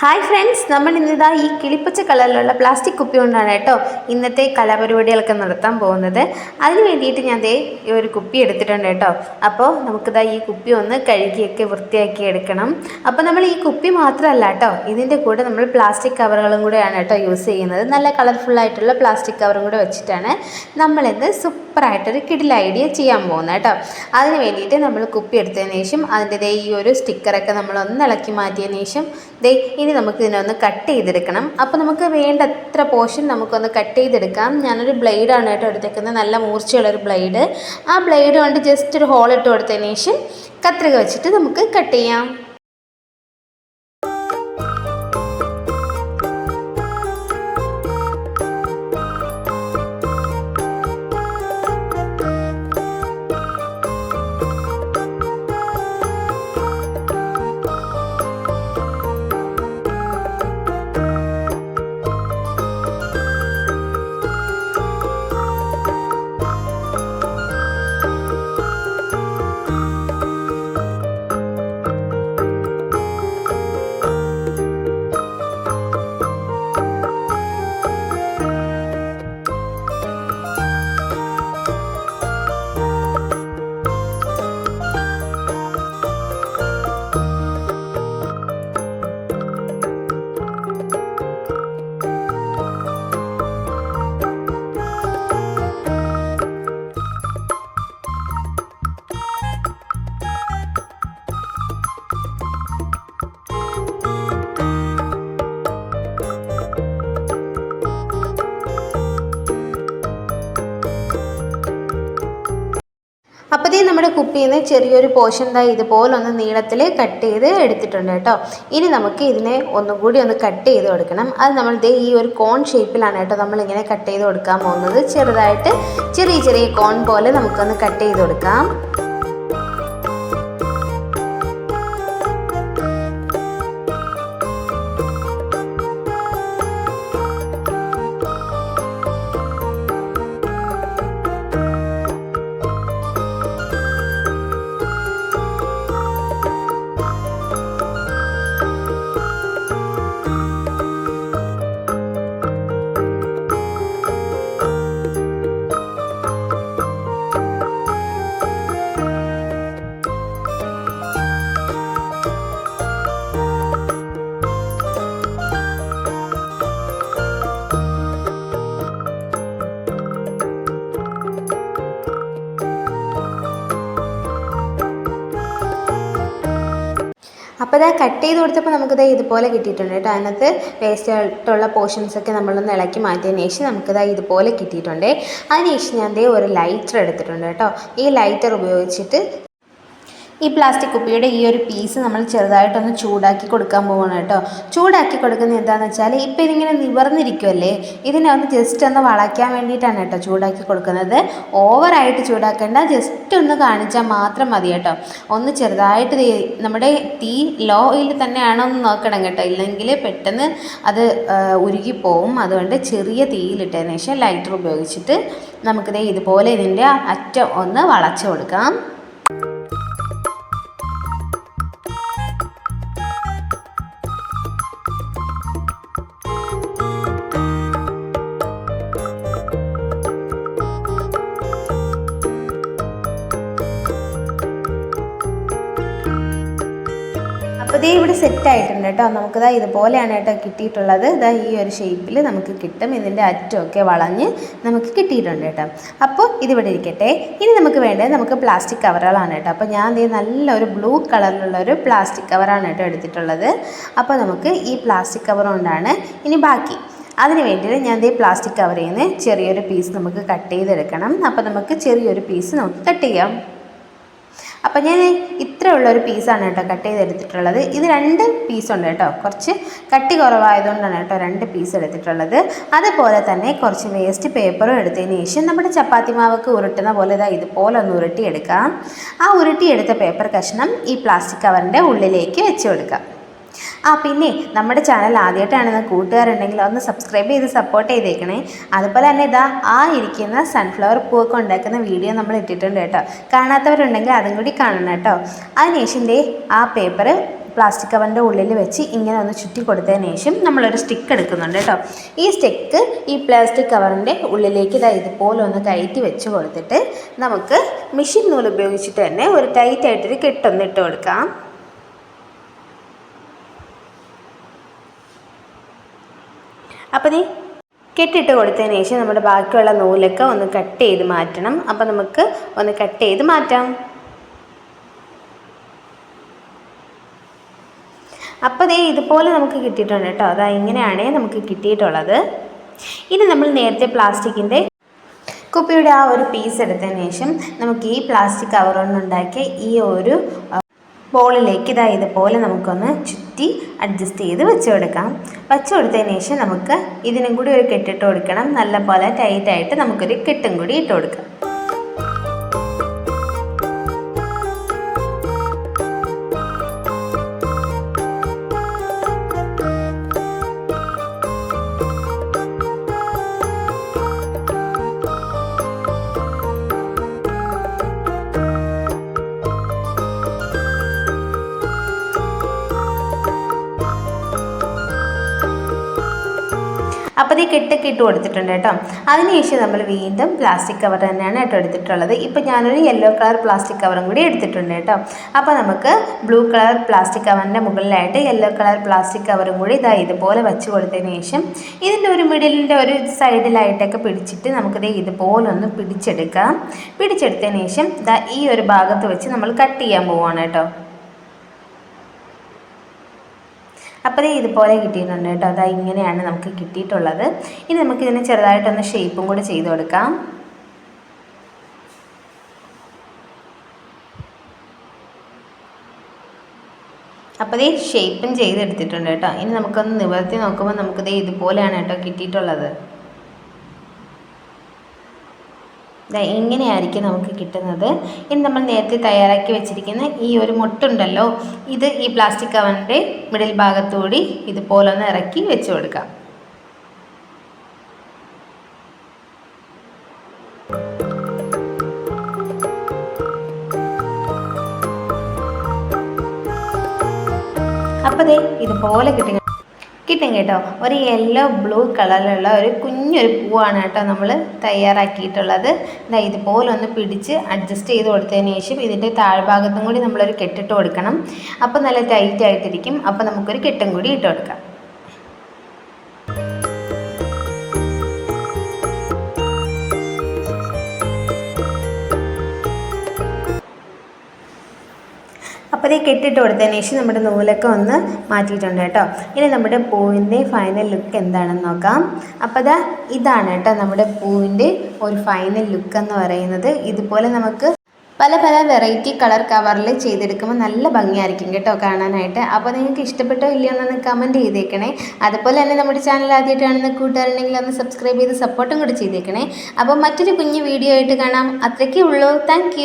Hi friends നമ്മൾ ഇന്നിതാ ഈ കിളിപ്പച്ച കളറിലുള്ള പ്ലാസ്റ്റിക് കുപ്പി കൊണ്ടാണ് കേട്ടോ ഇന്നത്തെ കലാപരിപാടികളൊക്കെ നടത്താൻ പോകുന്നത്. അതിന് വേണ്ടിയിട്ട് ഞാൻ ദേ ഒരു കുപ്പി എടുത്തിട്ടുണ്ട് കേട്ടോ. അപ്പോൾ നമുക്കിതാ ഈ കുപ്പി ഒന്ന് കഴുകിയൊക്കെ വൃത്തിയാക്കി എടുക്കണം. അപ്പോൾ നമ്മൾ ഈ കുപ്പി മാത്രമല്ല കേട്ടോ ഇതിന്റെ കൂടെ നമ്മൾ പ്ലാസ്റ്റിക് കവറുകളും കൂടെയാണ് കേട്ടോ യൂസ് ചെയ്യുന്നത്. നല്ല കളർഫുള്ളായിട്ടുള്ള പ്ലാസ്റ്റിക് കവറും കൂടെ വെച്ചിട്ടാണ് നമ്മളിത് നമ്മളിന്ന് സൂപ്പറായിട്ടൊരു കിടിൽ ഐഡിയ ചെയ്യാൻ പോകുന്നത് കേട്ടോ. അതിന് വേണ്ടിയിട്ട് നമ്മൾ കുപ്പി എടുത്തതിന് ശേഷം അതിന്റെ ഈ ഒരു സ്റ്റിക്കറൊക്കെ നമ്മൾ ഒന്ന് ഇളക്കി മാറ്റിയതിന് ശേഷം ദേ ഇനി നമുക്ക് ഇതിനൊന്ന് കട്ട് ചെയ്തെടുക്കണം. അപ്പോൾ നമുക്ക് വേണ്ടത്ര പോർഷൻ നമുക്കൊന്ന് കട്ട് ചെയ്തെടുക്കാം. ഞാനൊരു ബ്ലേഡാണ് കേട്ടോ എടുത്തേക്കുന്നത്. നല്ല മൂർച്ചയുള്ളൊരു ബ്ലേഡ് ആ ബ്ലേഡ് കൊണ്ട് ജസ്റ്റ് ഒരു ഹോൾ ഇട്ട് കൊടുത്തതിന് ശേഷം കത്രിക വെച്ചിട്ട് നമുക്ക് കട്ട് ചെയ്യാം. അപ്പോൾ ഇതേ നമ്മുടെ കുപ്പിയിൽ നിന്ന് ചെറിയൊരു പോർഷൻ ദാ ഇതുപോലെ ഒന്ന് നീളത്തിൽ കട്ട് ചെയ്ത് എടുത്തിട്ടുണ്ട് കേട്ടോ. ഇനി നമുക്ക് ഇതിനെ ഒന്നും കൂടി ഒന്ന് കട്ട് ചെയ്ത് കൊടുക്കണം. അത് നമ്മൾ ദേ ഈ ഒരു കോൺ ഷേപ്പിലാണ് കേട്ടോ നമ്മളിങ്ങനെ കട്ട് ചെയ്ത് കൊടുക്കാൻ പോകുന്നത്. ചെറുതായിട്ട് ചെറിയ ചെറിയ കോൺ പോലെ നമുക്കൊന്ന് കട്ട് ചെയ്ത് കൊടുക്കാം. അപ്പോൾ ഇതാ കട്ട് ചെയ്ത് കൊടുത്തപ്പോൾ നമുക്കിത് ഇതുപോലെ കിട്ടിയിട്ടുണ്ട് കേട്ടോ. അതിനകത്ത് വേസ്റ്റ് ആയിട്ടുള്ള പോർഷൻസൊക്കെ നമ്മളൊന്ന് ഇളക്കി മാറ്റിയതിന് ശേഷം നമുക്കിത് ഇതുപോലെ കിട്ടിയിട്ടുണ്ട്. അതിന് ശേഷം ഞാൻ ദേ ഒരു ലൈറ്റർ എടുത്തിട്ടുണ്ട് കേട്ടോ. ഈ ലൈറ്റർ ഉപയോഗിച്ചിട്ട് ഈ പ്ലാസ്റ്റിക് കുപ്പിയുടെ ഈ ഒരു പീസ് നമ്മൾ ചെറുതായിട്ടൊന്ന് ചൂടാക്കി കൊടുക്കാൻ പോവാണ് കേട്ടോ. ചൂടാക്കി കൊടുക്കുന്നത് എന്താണെന്ന് വെച്ചാൽ ഇപ്പോൾ ഇതിങ്ങനെ നിവർന്നിരിക്കുമല്ലേ ഇതിനെ ഒന്ന് ജസ്റ്റ് ഒന്ന് വളയ്ക്കാൻ വേണ്ടിയിട്ടാണ് കേട്ടോ ചൂടാക്കി കൊടുക്കുന്നത്. ഓവറായിട്ട് ചൂടാക്കേണ്ട ജസ്റ്റ് ഒന്ന് കാണിച്ചാൽ മാത്രം മതി കേട്ടോ. ഒന്ന് ചെറുതായിട്ട് നമ്മുടെ തീ ലോയിൽ തന്നെയാണോ എന്ന് നോക്കണം കേട്ടോ. ഇല്ലെങ്കിൽ പെട്ടെന്ന് അത് ഉരുകി ഉരുകിപ്പോവും. അതുകൊണ്ട് ചെറിയ തീയിലിട്ടതിന് ശേഷം ലൈറ്റർ ഉപയോഗിച്ചിട്ട് നമുക്കിത് ഇതുപോലെ ഇതിന്റെ അറ്റം ഒന്ന് വളച്ചു കൊടുക്കാം. ഇതേ ഇവിടെ സെറ്റ് ആയിട്ടുണ്ട് കേട്ടോ. നമുക്കിതാ ഇതുപോലെയാണ് കേട്ടോ കിട്ടിയിട്ടുള്ളത്. ഇതാ ഈ ഒരു ഷേപ്പിൽ നമുക്ക് കിട്ടും. ഇതിന്റെ അറ്റമൊക്കെ വളഞ്ഞ് നമുക്ക് കിട്ടിയിട്ടുണ്ട് കേട്ടോ. അപ്പോൾ ഇതിവിടെ ഇരിക്കട്ടെ. ഇനി നമുക്ക് വേണ്ടത് നമുക്ക് പ്ലാസ്റ്റിക് കവറുകളാണ് കേട്ടോ. അപ്പോൾ ഞാൻ ദേ നല്ലൊരു ബ്ലൂ കളറിലുള്ള ഒരു പ്ലാസ്റ്റിക് കവറാണ് കേട്ടോ എടുത്തിട്ടുള്ളത്. അപ്പോൾ നമുക്ക് ഈ പ്ലാസ്റ്റിക് കവർ കൊണ്ടാണ് ഇനി ബാക്കി. അതിന് വേണ്ടിയിട്ട് ഞാൻ ഈ പ്ലാസ്റ്റിക് കവറിൽ നിന്ന് ചെറിയൊരു പീസ് നമുക്ക് കട്ട് ചെയ്തെടുക്കണം. അപ്പോൾ നമുക്ക് ചെറിയൊരു പീസ് നമുക്ക് കട്ട് ചെയ്യാം. അപ്പോൾ ഞാൻ ഇത്രയുള്ള ഒരു പീസാണ് കേട്ടോ കട്ട് ചെയ്തെടുത്തിട്ടുള്ളത്. ഇത് രണ്ട് പീസുണ്ട് കേട്ടോ. കുറച്ച് കട്ടി കുറവായതുകൊണ്ടാണ് കേട്ടോ രണ്ട് പീസ് എടുത്തിട്ടുള്ളത്. അതുപോലെ തന്നെ കുറച്ച് വേസ്റ്റ് പേപ്പറും എടുത്തതിന് ശേഷം നമ്മുടെ ചപ്പാത്തി മാവൊക്കെ ഉരുട്ടുന്ന പോലെ ഇതാ ഇതുപോലെ ഒന്ന് ഉരുട്ടിയെടുക്കാം. ആ ഉരുട്ടിയെടുത്ത പേപ്പർ കഷ്ണം ഈ പ്ലാസ്റ്റിക് കവറിന്റെ ഉള്ളിലേക്ക് വെച്ച് കൊടുക്കാം. ആ പിന്നെ നമ്മുടെ ചാനൽ ആദ്യമായിട്ടാണെന്ന് കൂട്ടുകാരുണ്ടെങ്കിൽ ഒന്ന് സബ്സ്ക്രൈബ് ചെയ്ത് സപ്പോർട്ട് ചെയ്തേക്കണേ. അതുപോലെ തന്നെ ഇതാ ആ ഇരിക്കുന്ന സൺഫ്ലവർ പൂവൊക്കെ ഉണ്ടാക്കുന്ന വീഡിയോ നമ്മൾ ഇട്ടിട്ടുണ്ട് കേട്ടോ. കാണാത്തവരുണ്ടെങ്കിൽ അതും കൂടി കാണണം കേട്ടോ. അതിനുശേഷം ആ പേപ്പർ പ്ലാസ്റ്റിക് കവറിന്റെ ഉള്ളിൽ വെച്ച് ഇങ്ങനെ ഒന്ന് ചുറ്റി കൊടുത്തതിന് ശേഷം നമ്മളൊരു സ്റ്റിക്ക് എടുക്കുന്നുണ്ട് കേട്ടോ. ഈ സ്റ്റിക്ക് ഈ പ്ലാസ്റ്റിക് കവറിന്റെ ഉള്ളിലേക്ക് ഇതാ ഇതുപോലെ ഒന്ന് കയറ്റി വെച്ച് കൊടുത്തിട്ട് നമുക്ക് മെഷീൻ നൂൽ ഉപയോഗിച്ചിട്ട് തന്നെ ഒരു ടൈറ്റായിട്ടൊരു കെട്ടൊന്ന് ഇട്ട് കൊടുക്കാം. അപ്പോൾ നീ കെട്ടിട്ട് കൊടുത്തതിന് ശേഷം നമ്മുടെ ബാക്കിയുള്ള നൂലൊക്കെ ഒന്ന് കട്ട് ചെയ്ത് മാറ്റണം. അപ്പോൾ നമുക്ക് ഒന്ന് കട്ട് ചെയ്ത് മാറ്റാം. അപ്പോൾ ദേ ഇതുപോലെ നമുക്ക് കിട്ടിയിട്ടുണ്ട് കേട്ടോ. അതാ ഇങ്ങനെയാണ് നമുക്ക് കിട്ടിയിട്ടുള്ളത്. ഇനി നമ്മൾ നേരത്തെ പ്ലാസ്റ്റിക്കിന്റെ കുപ്പിയുടെ ആ ഒരു പീസ് എടുത്തതിന് ശേഷം നമുക്ക് ഈ പ്ലാസ്റ്റിക് കവർ കൊണ്ടുണ്ടാക്കിയ ഈ ഒരു ബോളിലേക്ക് ഇതാ ഇതുപോലെ നമുക്കൊന്ന് ചുറ്റി അഡ്ജസ്റ്റ് ചെയ്ത് വെച്ച് കൊടുക്കാം വെച്ച് കൊടുത്തതിന് ശേഷം നമുക്ക് ഇതിനും കൂടി ഒരു കെട്ടിട്ട് കൊടുക്കണം. നല്ല പോലെ ടൈറ്റായിട്ട് നമുക്കൊരു കെട്ടും കൂടി ഇട്ട് കൊടുക്കാം അപ്പോൾ ഈ കെട്ടൊക്കെ ഇട്ട് കൊടുത്തിട്ടുണ്ട് കേട്ടോ. അതിനുശേഷം നമ്മൾ വീണ്ടും പ്ലാസ്റ്റിക് കവർ തന്നെയാണ് കേട്ടോ എടുത്തിട്ടുള്ളത്. ഇപ്പോൾ ഞാനൊരു യെല്ലോ കളർ പ്ലാസ്റ്റിക് കവറും കൂടി എടുത്തിട്ടുണ്ട് കേട്ടോ. അപ്പോൾ നമുക്ക് ബ്ലൂ കളർ പ്ലാസ്റ്റിക് കവറിന്റെ മുകളിലായിട്ട് യെല്ലോ കളർ പ്ലാസ്റ്റിക് കവറും കൂടി ഇതാ ഇതുപോലെ വെച്ച് കൊടുത്തതിന് ശേഷം ഇതിന്റെ ഒരു മിഡിലിന്റെ ഒരു സൈഡിലായിട്ടൊക്കെ പിടിച്ചിട്ട് നമുക്കിത് ഇതുപോലെ ഒന്ന് പിടിച്ചെടുക്കാം. പിടിച്ചെടുത്തതിന് ശേഷം ഇതാ ഈ ഒരു ഭാഗത്ത് വെച്ച് നമ്മൾ കട്ട് ചെയ്യാൻ പോവുകയാണ് കേട്ടോ. അപ്പോൾ ഇതുപോലെ കിട്ടിയിട്ടുണ്ട് കേട്ടോ. അതാ ഇങ്ങനെയാണ് നമുക്ക് കിട്ടിയിട്ടുള്ളത്. ഇനി നമുക്ക് ഇതിന് ചെറുതായിട്ടൊന്ന് ഷേപ്പും കൂടി ചെയ്ത് കൊടുക്കാം. അപ്പോൾ ഇതേ ഷേപ്പും ചെയ്തെടുത്തിട്ടുണ്ട് കേട്ടോ. ഇനി നമുക്കൊന്ന് നിവർത്തി നോക്കുമ്പോൾ നമുക്കിത് ഇതുപോലെയാണ് കേട്ടോ കിട്ടിയിട്ടുള്ളത് ദാ ഇങ്ങനെയായിരിക്കും നമുക്ക് കിട്ടുന്നത്. ഇനി നമ്മൾ നേരത്തെ തയ്യാറാക്കി വെച്ചിരിക്കുന്ന ഈ ഒരു മുട്ടുണ്ടല്ലോ ഇത് ഈ പ്ലാസ്റ്റിക് കവറിന്റെ മിഡിൽ ഭാഗത്തുകൂടി ഇതുപോലെ ഒന്ന് ഇറക്കി വെച്ച് കൊടുക്കാം. അപ്പോൾ ഇതുപോലെ കിട്ടി കിട്ടും കേട്ടോ. ഒരു യെല്ലോ ബ്ലൂ കളറിലുള്ള ഒരു കുഞ്ഞൊരു പൂവാണ് കേട്ടോ നമ്മൾ തയ്യാറാക്കിയിട്ടുള്ളത്. ഇതാ ഇതുപോലെ ഒന്ന് പിടിച്ച് അഡ്ജസ്റ്റ് ചെയ്ത് കൊടുത്തതിന് ശേഷം ഇതിന്റെ താഴ്ഭാഗത്തും കൂടി നമ്മളൊരു കെട്ടിട്ട് കൊടുക്കണം. അപ്പോൾ നല്ല ടൈറ്റ് ആയിട്ടിരിക്കും. അപ്പോൾ നമുക്കൊരു കെട്ടും കൂടി ഇട്ട് കൊടുക്കാം. അപ്പോൾ ഇത് കെട്ടിട്ട് കൊടുത്തതിന് ശേഷം നമ്മുടെ നൂലൊക്കെ ഒന്ന് മാറ്റിയിട്ടുണ്ട് കേട്ടോ. ഇനി നമ്മുടെ പൂവിന്റെ ഫൈനൽ ലുക്ക് എന്താണെന്ന് നോക്കാം. അപ്പോൾ ഇതാ ഇതാണ് കേട്ടോ നമ്മുടെ പൂവിന്റെ ഒരു ഫൈനൽ ലുക്ക് എന്ന് പറയുന്നത്. ഇതുപോലെ നമുക്ക് പല പല വെറൈറ്റി കളർ കവറിൽ ചെയ്തെടുക്കുമ്പോൾ നല്ല ഭംഗിയായിരിക്കും കേട്ടോ കാണാനായിട്ട്. അപ്പോൾ നിങ്ങൾക്ക് ഇഷ്ടപ്പെട്ടോ ഇല്ലയോ എന്നൊന്ന് കമന്റ് ചെയ്തേക്കണേ. അതുപോലെ തന്നെ നമ്മുടെ ചാനൽ ആദ്യമായിട്ട് കാണുന്ന കൂട്ടുകാരുണ്ടെങ്കിൽ ഒന്ന് സബ്സ്ക്രൈബ് ചെയ്ത് സപ്പോർട്ടും കൂടി ചെയ്തേക്കണേ. അപ്പോൾ മറ്റൊരു കുഞ്ഞു വീഡിയോ ആയിട്ട് കാണാം. അത്രയ്ക്കേ ഉള്ളൂ. താങ്ക്